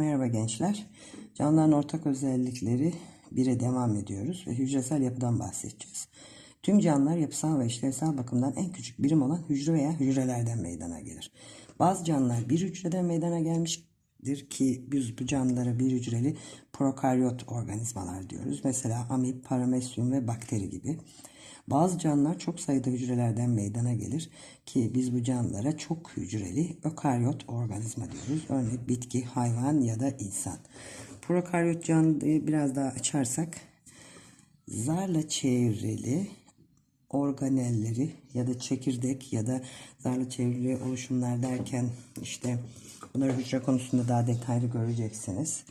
Merhaba gençler. Canlıların ortak özellikleri 1'e devam ediyoruz ve hücresel yapıdan bahsedeceğiz. Tüm canlılar yapısal ve işlevsel bakımdan en küçük birim olan hücre veya hücrelerden meydana gelir. Bazı canlılar bir hücreden meydana gelmiştir ki biz bu canlılara bir hücreli prokaryot organizmalar diyoruz. Mesela amip, paramesyum ve bakteri gibi. Bazı canlılar çok sayıda hücrelerden meydana gelir ki biz bu canlılara çok hücreli ökaryot organizma diyoruz. Örnek bitki, hayvan ya da insan. Prokaryot canlıyı biraz daha açarsak zarla çevrili organelleri ya da çekirdek ya da zarla çevrili oluşumlar derken işte bunları hücre konusunda daha detaylı göreceksiniz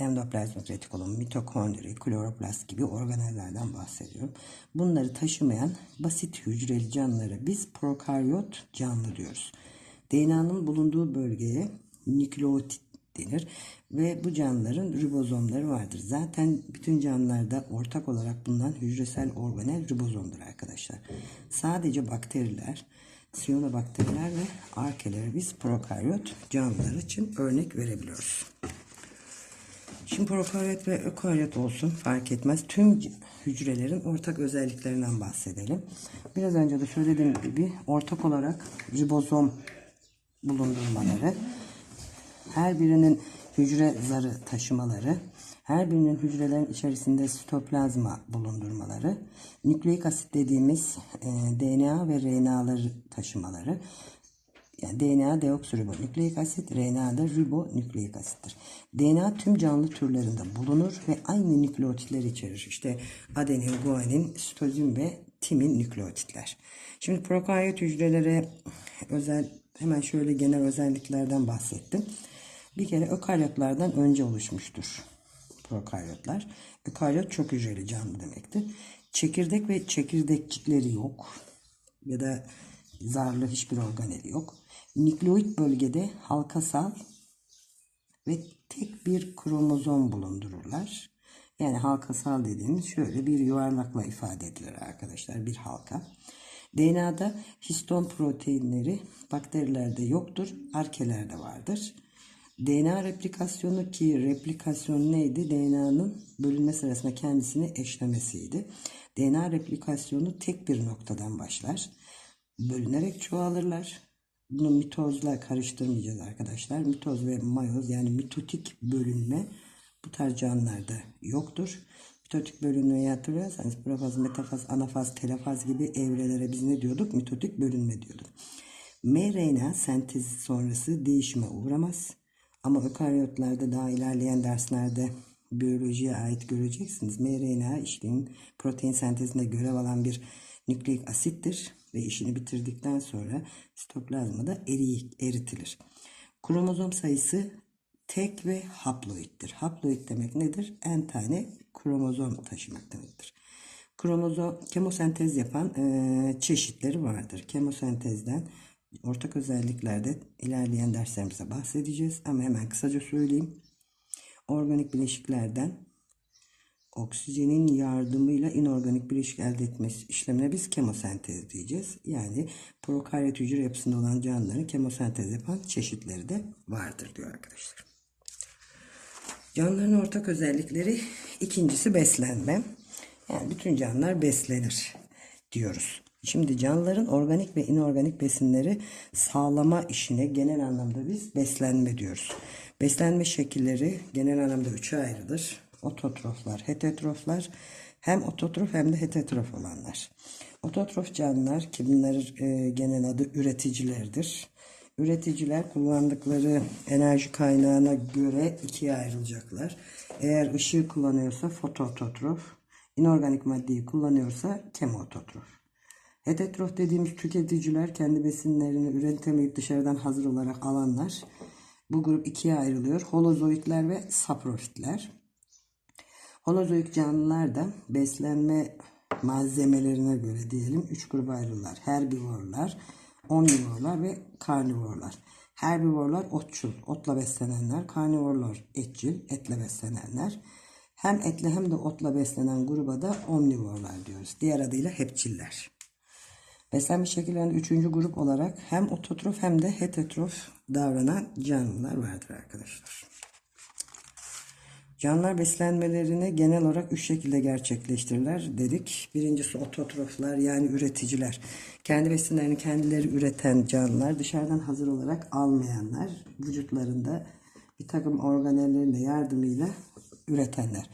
endoplazmik retikulum, mitokondri, kloroplast gibi organellerden bahsediyorum. Bunları taşımayan basit hücreli canlılara biz prokaryot canlı diyoruz. DNA'nın bulunduğu bölgeye nükleotit denir ve bu canlıların ribozomları vardır. Zaten bütün canlılarda ortak olarak bulunan hücresel organel ribozomdur arkadaşlar. Sadece bakteriler, siyonobakteriler ve arkeleri biz prokaryot canlılar için örnek verebiliyoruz. Şimdi prokaryot ve ökaryot olsun fark etmez. Tüm hücrelerin ortak özelliklerinden bahsedelim. Biraz önce de söylediğim gibi ortak olarak ribozom bulundurmaları, her birinin hücre zarı taşımaları, her birinin hücrelerin içerisinde sitoplazma bulundurmaları, nükleik asit dediğimiz e, DNA ve RNA'ları taşımaları, yani DNA deoksiribonükleik asit, RNA da ribonükleik asittir. DNA tüm canlı türlerinde bulunur ve aynı nükleotitler içerir. İşte adenin, guanin, sitozin ve timin nükleotitler. Şimdi prokaryot hücrelere özel hemen şöyle genel özelliklerden bahsettim. Bir kere ökaryotlardan önce oluşmuştur prokaryotlar. Ökaryot çok hücreli canlı demektir. Çekirdek ve çekirdekçikleri yok ya da zarlı hiçbir organeli yok. Nükleoid bölgede halkasal ve tek bir kromozom bulundururlar. Yani halkasal dediğimiz şöyle bir yuvarlakla ifade edilir arkadaşlar bir halka. DNA'da histon proteinleri bakterilerde yoktur, arkelerde vardır. DNA replikasyonu ki replikasyon neydi? DNA'nın bölünme sırasında kendisini eşlemesiydi. DNA replikasyonu tek bir noktadan başlar. Bölünerek çoğalırlar. Bunu mitozla karıştırmayacağız arkadaşlar. Mitoz ve mayoz yani mitotik bölünme bu tarz canlılarda yoktur. Mitotik bölünmeyi hatırlıyorsanız profaz, metafaz, anafaz, telafaz gibi evrelere biz ne diyorduk? Mitotik bölünme diyorduk. mRNA sentezi sonrası değişime uğramaz. Ama ökaryotlarda daha ilerleyen derslerde biyolojiye ait göreceksiniz. mRNA işlemin protein sentezinde görev alan bir nükleik asittir ve işini bitirdikten sonra sitoplazmada eri, eritilir. Kromozom sayısı tek ve haploittir. Haploid demek nedir? En tane kromozom taşımak demektir. Kromozom kemosentez yapan e, çeşitleri vardır. Kemosentezden ortak özelliklerde ilerleyen derslerimizde bahsedeceğiz ama hemen kısaca söyleyeyim. Organik bileşiklerden oksijenin yardımıyla inorganik bileşik elde etmesi işlemine biz kemosentez diyeceğiz. Yani prokaryot hücre yapısında olan canlıların kemosentez yapan çeşitleri de vardır diyor arkadaşlar. Canlıların ortak özellikleri ikincisi beslenme. Yani bütün canlılar beslenir diyoruz. Şimdi canlıların organik ve inorganik besinleri sağlama işine genel anlamda biz beslenme diyoruz. Beslenme şekilleri genel anlamda üçe ayrılır. Ototroflar, heterotroflar hem ototrof hem de heterotrof olanlar. Ototrof canlılar ki bunlar e, genel adı üreticilerdir. Üreticiler kullandıkları enerji kaynağına göre ikiye ayrılacaklar. Eğer ışığı kullanıyorsa fotoototrof, inorganik maddeyi kullanıyorsa kemoototrof. Heterotrof dediğimiz tüketiciler kendi besinlerini üretemeyip dışarıdan hazır olarak alanlar. Bu grup ikiye ayrılıyor. Holozoitler ve saprofitler. Holozoik canlılar da beslenme malzemelerine göre diyelim 3 gruba ayrılırlar. Herbivorlar, omnivorlar ve karnivorlar. Herbivorlar otçul, otla beslenenler. Karnivorlar etçil, etle beslenenler. Hem etle hem de otla beslenen gruba da omnivorlar diyoruz. Diğer adıyla hepçiller. Beslenme şekillerinde üçüncü grup olarak hem ototrof hem de heterotrof davranan canlılar vardır arkadaşlar. Canlılar beslenmelerini genel olarak üç şekilde gerçekleştirirler dedik. Birincisi ototroflar yani üreticiler. Kendi besinlerini kendileri üreten canlılar, dışarıdan hazır olarak almayanlar, vücutlarında bir takım organellerin de yardımıyla üretenler.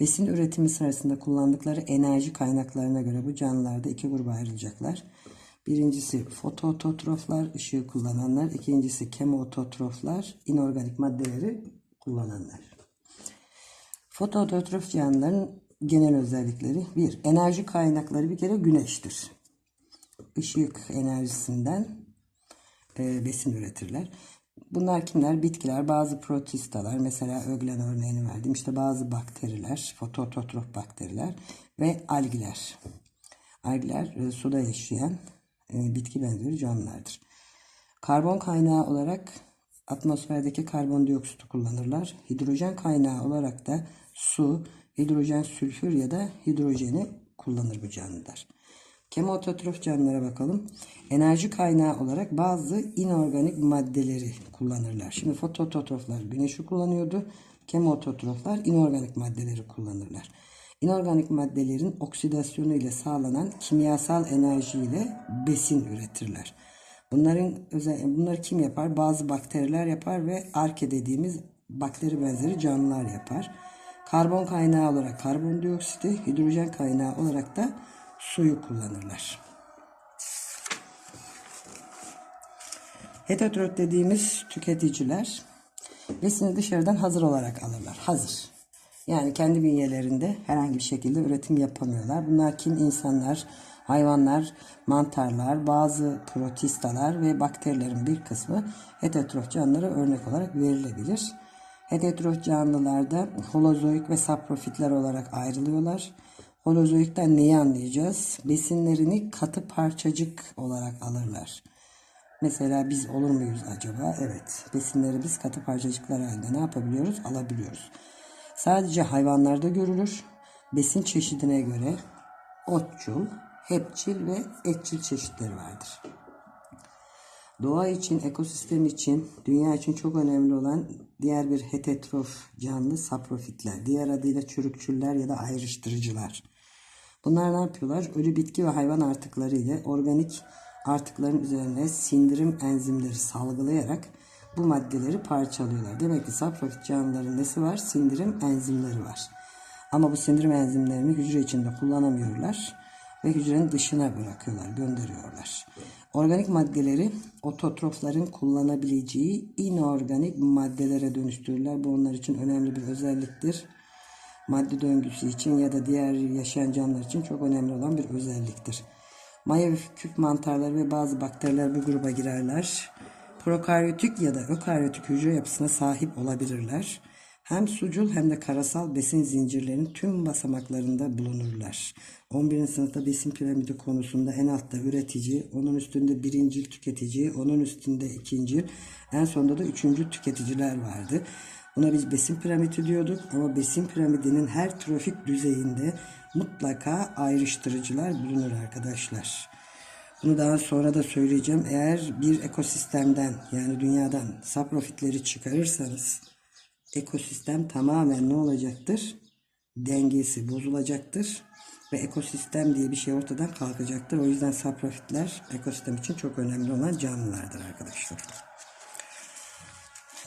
Besin üretimi sırasında kullandıkları enerji kaynaklarına göre bu canlılarda iki gruba ayrılacaklar. Birincisi fotoototroflar, ışığı kullananlar. İkincisi kemoototroflar, inorganik maddeleri kullananlar. Fotoototrof canlıların genel özellikleri bir Enerji kaynakları bir kere güneştir. Işık enerjisinden e, besin üretirler. Bunlar kimler? Bitkiler, bazı protistalar, mesela öglen örneğini verdim. İşte bazı bakteriler, fotoototrof bakteriler ve algiler. Algiler e, suda yaşayan bitki benzeri canlılardır. Karbon kaynağı olarak atmosferdeki karbondioksiti kullanırlar. Hidrojen kaynağı olarak da su, hidrojen sülfür ya da hidrojeni kullanır bu canlılar. Kemoototrof canlılara bakalım. Enerji kaynağı olarak bazı inorganik maddeleri kullanırlar. Şimdi fotoototroflar güneşi kullanıyordu. Kemoototroflar inorganik maddeleri kullanırlar. İnorganik maddelerin oksidasyonu ile sağlanan kimyasal enerji ile besin üretirler. Bunların özel, bunları kim yapar? Bazı bakteriler yapar ve arke dediğimiz bakteri benzeri canlılar yapar. Karbon kaynağı olarak karbondioksiti, hidrojen kaynağı olarak da suyu kullanırlar. Heterotrot dediğimiz tüketiciler besini dışarıdan hazır olarak alırlar. Hazır. Yani kendi bünyelerinde herhangi bir şekilde üretim yapamıyorlar. Bunlar kim? İnsanlar, hayvanlar, mantarlar, bazı protistalar ve bakterilerin bir kısmı heterotrof canlılara örnek olarak verilebilir. Heterotrof canlılarda holozoik ve saprofitler olarak ayrılıyorlar. Holozoikten neyi anlayacağız? Besinlerini katı parçacık olarak alırlar. Mesela biz olur muyuz acaba? Evet. Besinleri biz katı parçacıklar halinde ne yapabiliyoruz? Alabiliyoruz. Sadece hayvanlarda görülür. Besin çeşidine göre otçul, hepçil ve etçil çeşitleri vardır. Doğa için, ekosistem için, dünya için çok önemli olan diğer bir heterotrof canlı saprofitler. Diğer adıyla çürükçüller ya da ayrıştırıcılar. Bunlar ne yapıyorlar? Ölü bitki ve hayvan artıkları ile organik artıkların üzerine sindirim enzimleri salgılayarak bu maddeleri parçalıyorlar. Demek ki saprofit canlıların nesi var? Sindirim enzimleri var. Ama bu sindirim enzimlerini hücre içinde kullanamıyorlar ve hücrenin dışına bırakıyorlar, gönderiyorlar. Organik maddeleri ototrofların kullanabileceği inorganik maddelere dönüştürürler. Bu onlar için önemli bir özelliktir. Madde döngüsü için ya da diğer yaşayan canlılar için çok önemli olan bir özelliktir. Maya ve küp mantarları ve bazı bakteriler bu gruba girerler. Prokaryotik ya da ökaryotik hücre yapısına sahip olabilirler. Hem sucul hem de karasal besin zincirlerinin tüm basamaklarında bulunurlar. 11. sınıfta besin piramidi konusunda en altta üretici, onun üstünde birincil tüketici, onun üstünde ikincil, en sonunda da üçüncü tüketiciler vardı. Buna biz besin piramidi diyorduk ama besin piramidinin her trofik düzeyinde mutlaka ayrıştırıcılar bulunur arkadaşlar. Bunu daha sonra da söyleyeceğim. Eğer bir ekosistemden yani dünyadan saprofitleri çıkarırsanız ekosistem tamamen ne olacaktır? Dengesi bozulacaktır ve ekosistem diye bir şey ortadan kalkacaktır. O yüzden saprofitler ekosistem için çok önemli olan canlılardır arkadaşlar.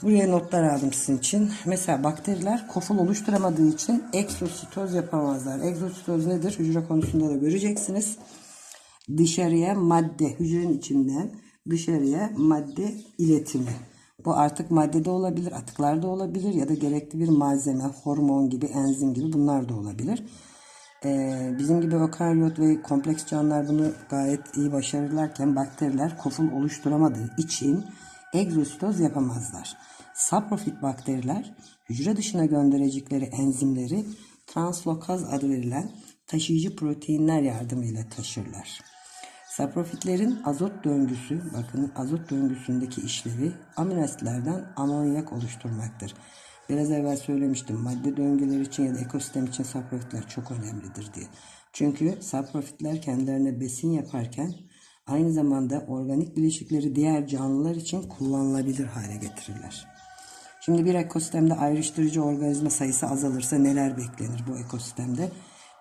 Buraya notlar aldım sizin için. Mesela bakteriler koful oluşturamadığı için egzositoz yapamazlar. Egzositoz nedir? Hücre konusunda da göreceksiniz. Dışarıya madde, hücrenin içinden dışarıya madde iletimi. Bu artık madde de olabilir, atıklar da olabilir ya da gerekli bir malzeme, hormon gibi, enzim gibi bunlar da olabilir. Ee, bizim gibi ökaryot ve kompleks canlılar bunu gayet iyi başarırlarken bakteriler koful oluşturamadığı için egzositoz yapamazlar. Saprofit bakteriler hücre dışına gönderecekleri enzimleri translokaz adı verilen taşıyıcı proteinler yardımıyla taşırlar. Saprofitlerin azot döngüsü, bakın azot döngüsündeki işlevi amino asitlerden amonyak oluşturmaktır. Biraz evvel söylemiştim madde döngüleri için ya da ekosistem için saprofitler çok önemlidir diye. Çünkü saprofitler kendilerine besin yaparken aynı zamanda organik bileşikleri diğer canlılar için kullanılabilir hale getirirler. Şimdi bir ekosistemde ayrıştırıcı organizma sayısı azalırsa neler beklenir bu ekosistemde?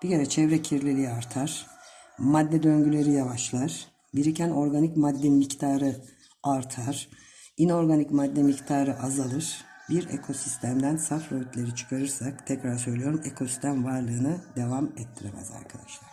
Bir kere çevre kirliliği artar, madde döngüleri yavaşlar, biriken organik madde miktarı artar, inorganik madde miktarı azalır. Bir ekosistemden safra öğütleri çıkarırsak, tekrar söylüyorum, ekosistem varlığını devam ettiremez arkadaşlar.